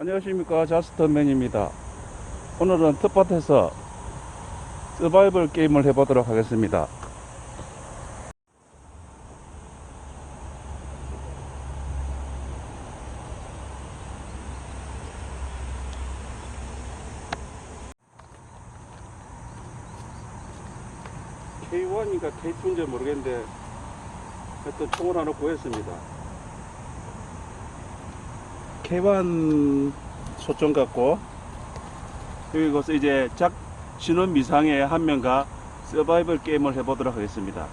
안녕하십니까. 자스터맨입니다. 오늘은 텃밭에서 서바이벌 게임을 해보도록 하겠습니다. K1인가 K2인지 모르겠는데 하여튼 총을 하나 구했습니다 K1 소총 같고 여기 가서 이제 작 신원 미상의 한 명과 서바이벌 게임을 해보도록 하겠습니다.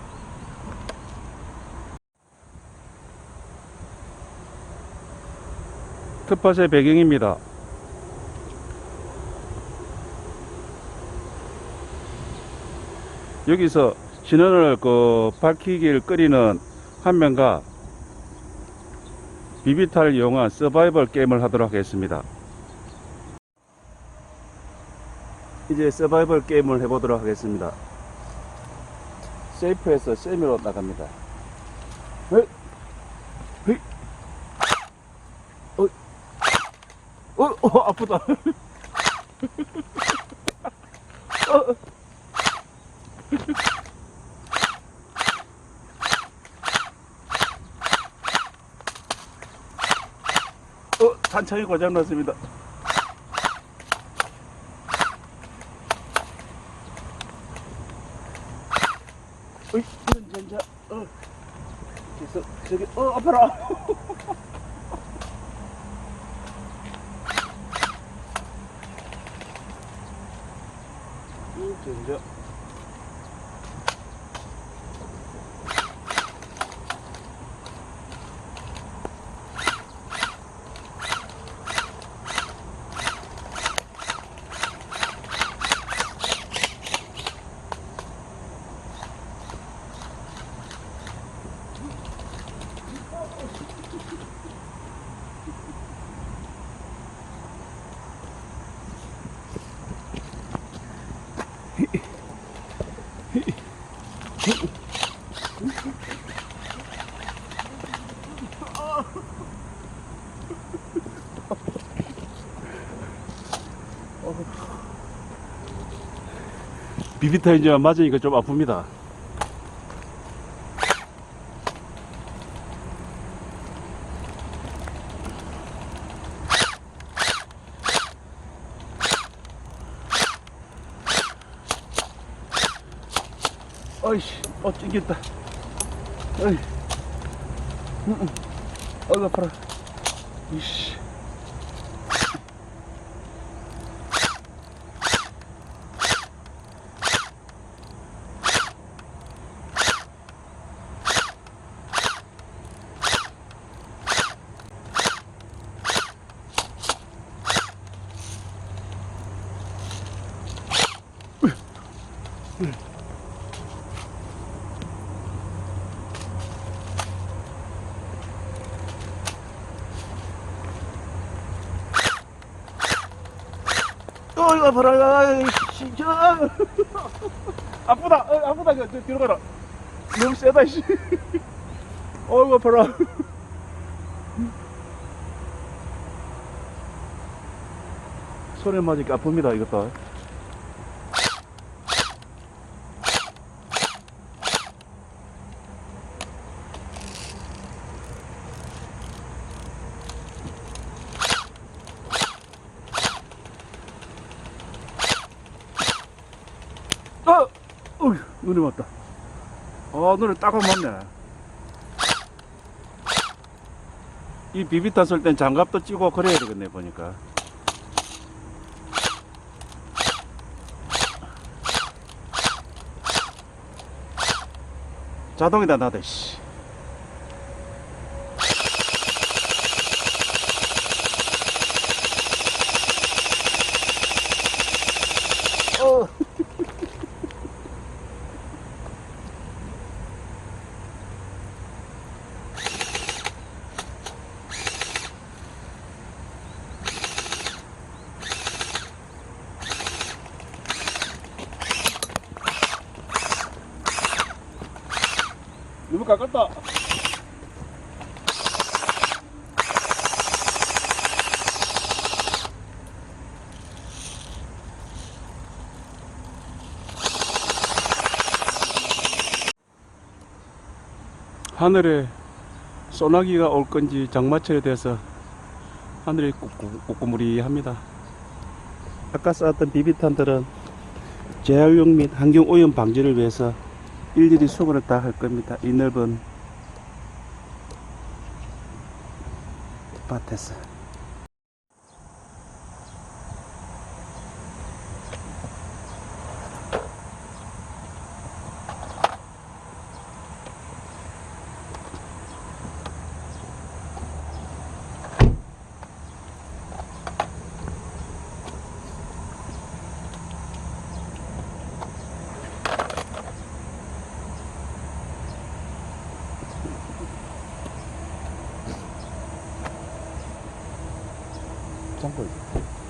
텃밭의 배경입니다. 여기서 신원을 그 밝히기를 끓이는 한 명과 비비탈 이용한 서바이벌 게임을 하도록 하겠습니다. 이제 서바이벌 게임을 해보도록 하겠습니다. 세이프에서 세미로 나갑니다. 헤이, 헤이, 어, 어, 어, 아프다. 어, 어, 탄창이 고장났습니다. 어이, 전자, 어. 그래서, 저기, 어, 아파라. 이 전자. 비비타이즈가 맞으니까 좀 아픕니다. 어이씨, 어, 찡겼다. 어이. 응, 응. 어이구, 아파라. 이씨. 어이구, 아파라. 아이, 진짜. 아프다. 어, 아프다. 저, 저, 뒤로 가라. 너무 세다, 씨. 어이구, 아파라. 손에 맞으니까 아픕니다, 이것도. 어! 어휴, 눈이 맞다. 아, 눈에 딱 맞네. 이 비비탄 쓸 땐 장갑도 끼고 그래야 되겠네, 보니까. 자동이다, 나도, 씨. 무릎 깎았다. 하늘에 소나기가 올 건지 장마철에 대해서 하늘이 꾸꾸무리합니다. 아까 쌓았던 비비탄들은 재활용 및 환경오염 방지를 위해서 일일이 수거를 다 할 겁니다. 이 넓은 밭에서. 한번 보.